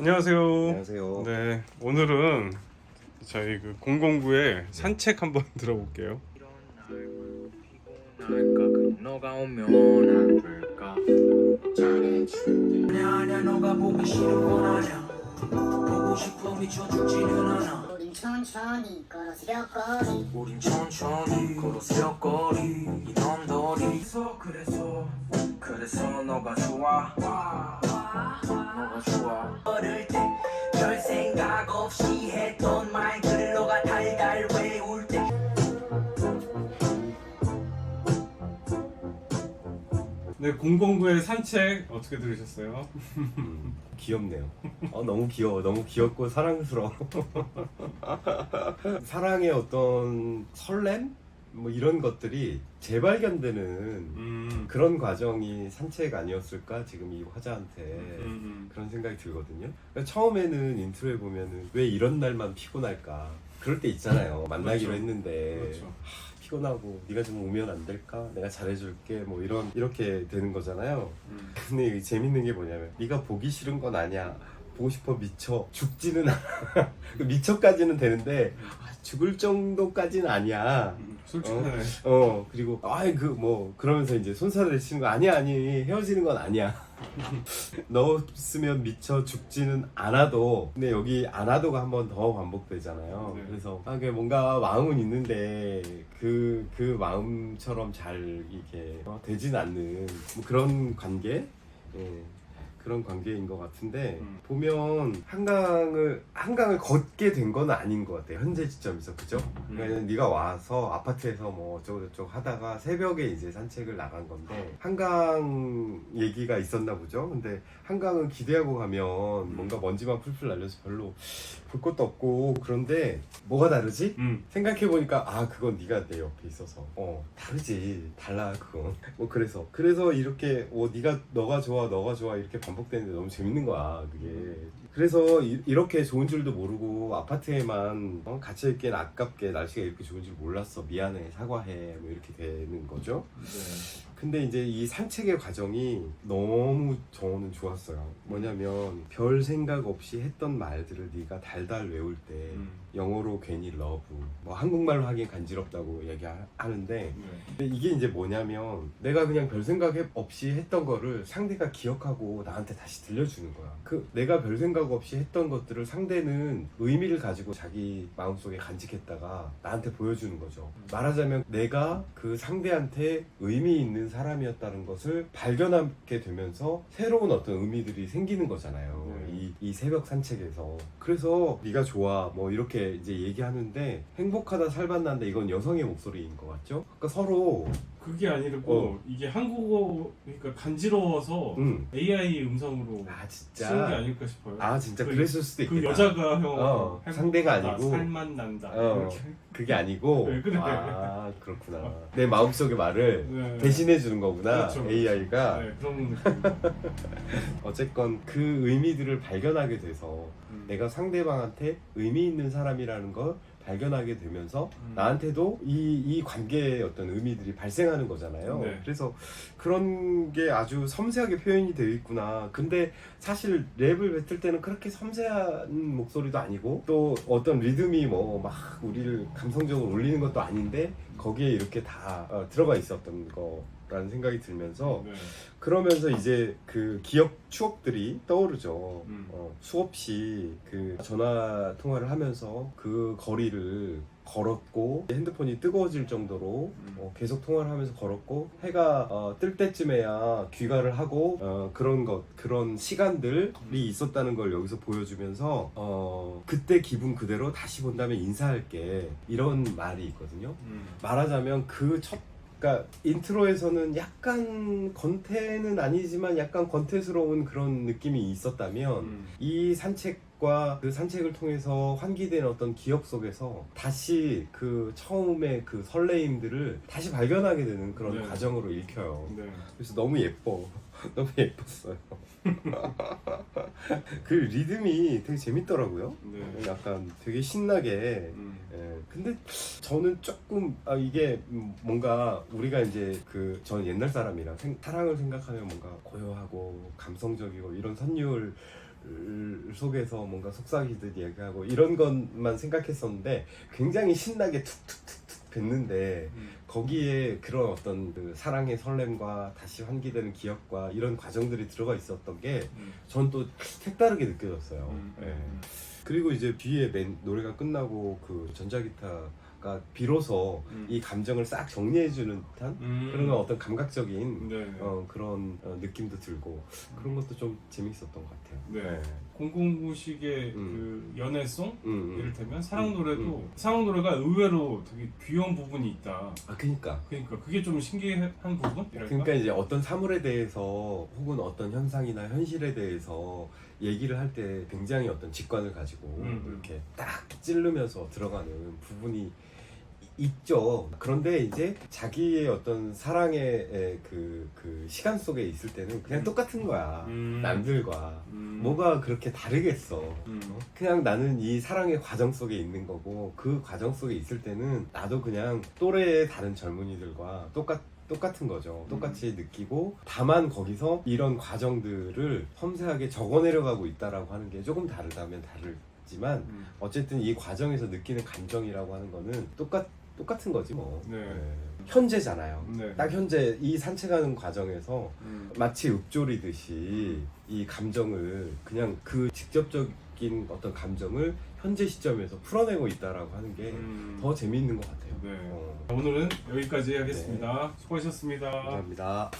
안녕하세요. 안녕하세요. 네, 오늘은 저희 그 009의 산책 한번 들어볼게요. 우린 천천히 걸어서 거리 우린 천천히 걸어서 거리 이놈들이 그래서 그래서 그래서 너가 좋아 너가 좋아 어릴 때 별 생각 없이 했던 말들을 너가 달달 외울 때 네, 009의 산책 어떻게 들으셨어요? 음, 귀엽네요. 어, 너무 귀여워. 너무 귀엽고 사랑스러워. 사랑의 어떤 설렘? 뭐 이런 것들이 재발견되는 음, 그런 과정이 산책 아니었을까? 지금 이 화자한테 음, 그런 생각이 들거든요. 그러니까 처음에는 인트로에 보면은 왜 이런 날만 피곤할까? 그럴 때 있잖아요. 만나기로 그렇죠. 했는데 그렇죠. 하, 피곤하고 네가 좀 오면 안 될까? 내가 잘해줄게. 뭐 이런 이렇게 되는 거잖아요. 음. 근데 재밌는 게 뭐냐면 네가 보기 싫은 건 아니야 보고 싶어 미쳐. 죽지는 않아. 그 미쳐까지는 되는데 아, 죽을 정도까지는 아니야. 음, 솔직하네. 어 그리고 아이 그 뭐 그러면서 이제 손살을 내치는 거 아니야 아니 헤어지는 건 아니야. 너 없으면 미쳐 죽지는 않아도 근데 여기 않아도가 한 번 더 반복되잖아요. 네. 그래서 아, 그게 뭔가 마음은 있는데 그, 그 마음처럼 잘 이게 어, 되진 않는 뭐 그런 관계? 예, 그런 관계인 것 같은데 음. 보면 한강을 한강을 걷게 된 건 아닌 것 같아요 현재 시점에서 그죠? 음. 그러니까 네가 와서 아파트에서 뭐 어쩌고 저쩌고 하다가 새벽에 이제 산책을 나간 건데 한강 얘기가 있었나 보죠. 근데 한강은 기대하고 가면 뭔가 먼지만 풀풀 날려서 별로 볼 것도 없고 그런데 뭐가 다르지? 음, 생각해 보니까 아 그건 네가 내 옆에 있어서 어 다르지 달라 그건 뭐 그래서 그래서 이렇게 어 네가 너가 좋아 너가 좋아 이렇게 반복되는데 너무 재밌는 거야 그게. 그래서 이, 렇게 좋은 줄도 모르고 아파트에만 어, 갇혀 있기엔 아깝게 날씨가 이렇게 좋은 줄 몰랐어. 미안해 사과해 뭐 이렇게 되는 거죠? 네. 근데 이제 이 산책의 과정이 너무 저는 좋았어요. 뭐냐면 별 생각 없이 했던 말들을 네가 달달 외울 때 음. 영어로 괜히 러브, 뭐 한국말로 하긴 간지럽다고 얘기하는데 네. 이게 이제 뭐냐면 내가 그냥 별 생각 없이 했던 거를 상대가 기억하고 나한테 다시 들려주는 거야. 그 내가 별 생각 없이 했던 것들을 상대는 의미를 가지고 자기 마음속에 간직했다가 나한테 보여주는 거죠. 말하자면 내가 그 상대한테 의미 있는 사람이었다는 것을 발견하게 되면서 새로운 어떤 의미들이 생기는 거잖아요. 네. 이, 이 새벽 산책에서. 그래서 네가 좋아 뭐 이렇게 이제 얘기하는데 행복하다 살맛난다 이건 여성의 목소리인 것 같죠? 그러니까 서로 그게 아니고 어. 이게 한국어 그러니까 간지러워서 음. AI 음성으로 아 쓰는 게 진짜 아닐까 싶어요. 아 진짜 그- 그랬을 수도 그 있겠다. 여자가 형 어, 상대가 아니고. 살만 난다. 어. 이렇게. 그게 아니고 네, 그래. 아 그렇구나. 내 마음속의 말을 네. 대신해 주는 거구나 그렇죠. AI가 네, 그런 느낌. 어쨌건 그 의미들을 발견하게 돼서 음. 내가 상대방한테 의미 있는 사람이라는 걸 발견하게 되면서 음. 나한테도 이, 이 관계의 어떤 의미들이 발생하는 거잖아요. 네. 그래서 그런 게 아주 섬세하게 표현이 되어 있구나. 근데 사실 랩을 뱉을 때는 그렇게 섬세한 목소리도 아니고 또 어떤 리듬이 뭐 막 우리를 감성적으로 올리는 것도 아닌데 거기에 이렇게 다 어, 들어가 있었던 거 라는 생각이 들면서 네. 그러면서 이제 그 기억 추억들이 떠오르죠. 음. 어, 수없이 그 전화 통화를 하면서 그 거리를 걸었고 핸드폰이 뜨거워질 정도로 음. 어, 계속 통화를 하면서 걸었고 해가 어, 뜰 때쯤에야 귀가를 하고 어, 그런 것 그런 시간들이 있었다는 걸 여기서 보여주면서 어, 그때 기분 그대로 다시 본다면 인사할게 이런 말이 있거든요. 음. 말하자면 그첫 그러니까 인트로에서는 약간 건태는 아니지만 약간 건태스러운 그런 느낌이 있었다면 음. 이 산책과 그 산책을 통해서 환기된 어떤 기억 속에서 다시 그 처음의 그 설레임들을 다시 발견하게 되는 그런 네. 과정으로 읽혀요. 네. 그래서 너무 예뻐. 너무 예뻤어요. 그 리듬이 되게 재밌더라고요. 네. 약간 되게 신나게 음. 예, 근데 저는 조금 아, 이게 음, 뭔가 우리가 이제 그 저는 옛날 사람이라 생- 사랑을 생각하면 뭔가 고요하고 감성적이고 이런 선율 속에서 뭔가 속삭이듯 얘기하고 이런 것만 생각했었는데 굉장히 신나게 툭툭툭툭 뱉는데 음. 거기에 그런 어떤 그 사랑의 설렘과 다시 환기되는 기억과 이런 과정들이 들어가 있었던 게 음. 전또 색다르게 느껴졌어요. 음. 예. 그리고 이제 뒤에 맨 노래가 끝나고 그 전자기타 가 비로소 음. 이 감정을 싹 정리해주는 듯한 음. 그런 어떤 감각적인 네. 네. 어, 그런 어, 느낌도 들고 그런 것도 좀 재밌었던 것 같아요. 네. 009식의 음. 그 연애송 음, 음. 이를테면 사랑 음, 노래도 음. 사랑 노래가 의외로 되게 귀여운 부분이 있다. 아 그러니까 그러니까 그게 좀 신기한 부분이랄까. 그러니까 이제 어떤 사물에 대해서 혹은 어떤 현상이나 현실에 대해서 얘기를 할 때 굉장히 어떤 직관을 가지고 음, 음. 이렇게 딱 찌르면서 들어가는 부분이 이- 있죠. 그런데 이제 자기의 어떤 사랑의 그, 그 시간 속에 있을 때는 그냥 음. 똑같은 거야. 음. 남들과. 음. 뭐가 그렇게 다르겠어. 음. 어? 그냥 나는 이 사랑의 과정 속에 있는 거고 그 과정 속에 있을 때는 나도 그냥 또래의 다른 젊은이들과 똑같 똑같은 거죠. 똑같이 느끼고 다만 거기서 이런 과정들을 섬세하게 적어내려가고 있다라고 하는 게 조금 다르다면 다르지만 음. 어쨌든 이 과정에서 느끼는 감정이라고 하는 거는 똑같 똑같은 거지 뭐. 네. 현재잖아요. 네. 딱 현재 이 산책하는 과정에서 음. 마치 읊조리듯이 이 감정을 그냥 그 직접적인 어떤 감정을 현재 시점에서 풀어내고 있다라고 하는 게 더 음. 재미있는 것 같아요. 네. 어, 오늘은 여기까지 하겠습니다. 수고하셨습니다. 감사합니다.